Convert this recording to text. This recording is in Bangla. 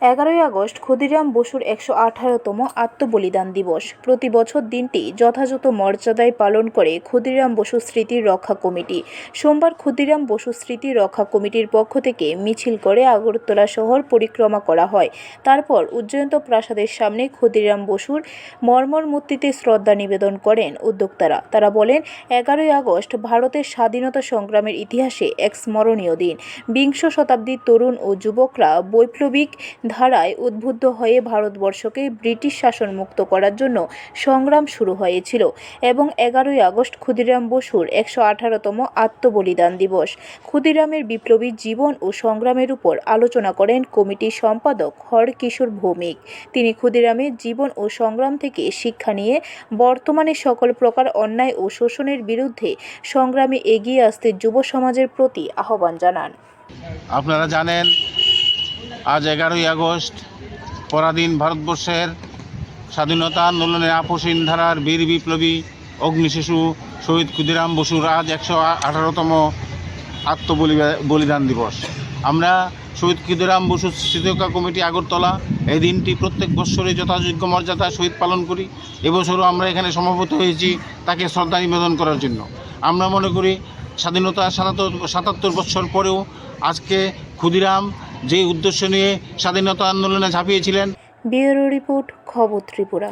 এগারোই আগস্ট ক্ষুদিরাম বসুর একশো আঠারোতম আত্মবলিদান দিবস। প্রতি বছর দিনটি যথাযথ মর্যাদায় পালন করে ক্ষুদিরাম বসু স্মৃতি রক্ষা কমিটি। সোমবার ক্ষুদিরাম বসু স্মৃতি রক্ষা কমিটির পক্ষ থেকে মিছিল করে আগরতলা শহর পরিক্রমা করা হয়। তারপর উজ্জয়ন্ত প্রাসাদের সামনে ক্ষুদিরাম বসুর মর্মর মূর্তিতে শ্রদ্ধা নিবেদন করেন উদ্যোক্তারা। তারা বলেন, এগারোই আগস্ট ভারতের স্বাধীনতা সংগ্রামের ইতিহাসে এক স্মরণীয় দিন। বিংশ শতাব্দীর তরুণ ও যুবকরা বৈপ্লবিক ধারায় উদ্বুদ্ধ হয়ে ভারতবর্ষকে ব্রিটিশ শাসন মুক্ত করার জন্য সংগ্রাম শুরু হয়েছিল এবং এগারোই আগস্ট ক্ষুদিরাম বসুর একশো আঠারোতম আত্মবলিদান দিবস। ক্ষুদিরামের বিপ্লবী জীবন ও সংগ্রামের উপর আলোচনা করেন কমিটির সম্পাদক হরকিশোর ভৌমিক। তিনি ক্ষুদিরামের জীবন ও সংগ্রাম থেকে শিক্ষা নিয়ে বর্তমানে সকল প্রকার অন্যায় ও শোষণের বিরুদ্ধে সংগ্রামে এগিয়ে আসতে যুব সমাজের প্রতি আহ্বান জানান। আপনারা জানেন আজ এগারোই আগস্ট, পরাধীন ভারতবর্ষের স্বাধীনতা আন্দোলনের আপসীন ধারার বীর বিপ্লবী অগ্নিশিশু শহীদ ক্ষুদিরাম বসুর আজ একশো আঠারোতম আত্মবলি বলিদান দিবস। আমরা শহীদ ক্ষুদিরাম বসু স্মৃতিকা কমিটি আগরতলা এই দিনটি প্রত্যেক বৎসরে যথাযোগ্য মর্যাদা শহীদ পালন করি। এবছরও আমরা এখানে সমবেত হয়েছি তাকে শ্রদ্ধা নিবেদন করার জন্য। আমরা মনে করি স্বাধীনতা সাতাত্তর সাতাত্তর বছর পরেও আজকে ক্ষুদিরাম যে উদ্দেশ্য নিয়ে স্বাধীনতা আন্দোলনে ঝাঁপিয়েছিলেন। ব্যুরো রিপোর্ট, খবর ত্রিপুরা।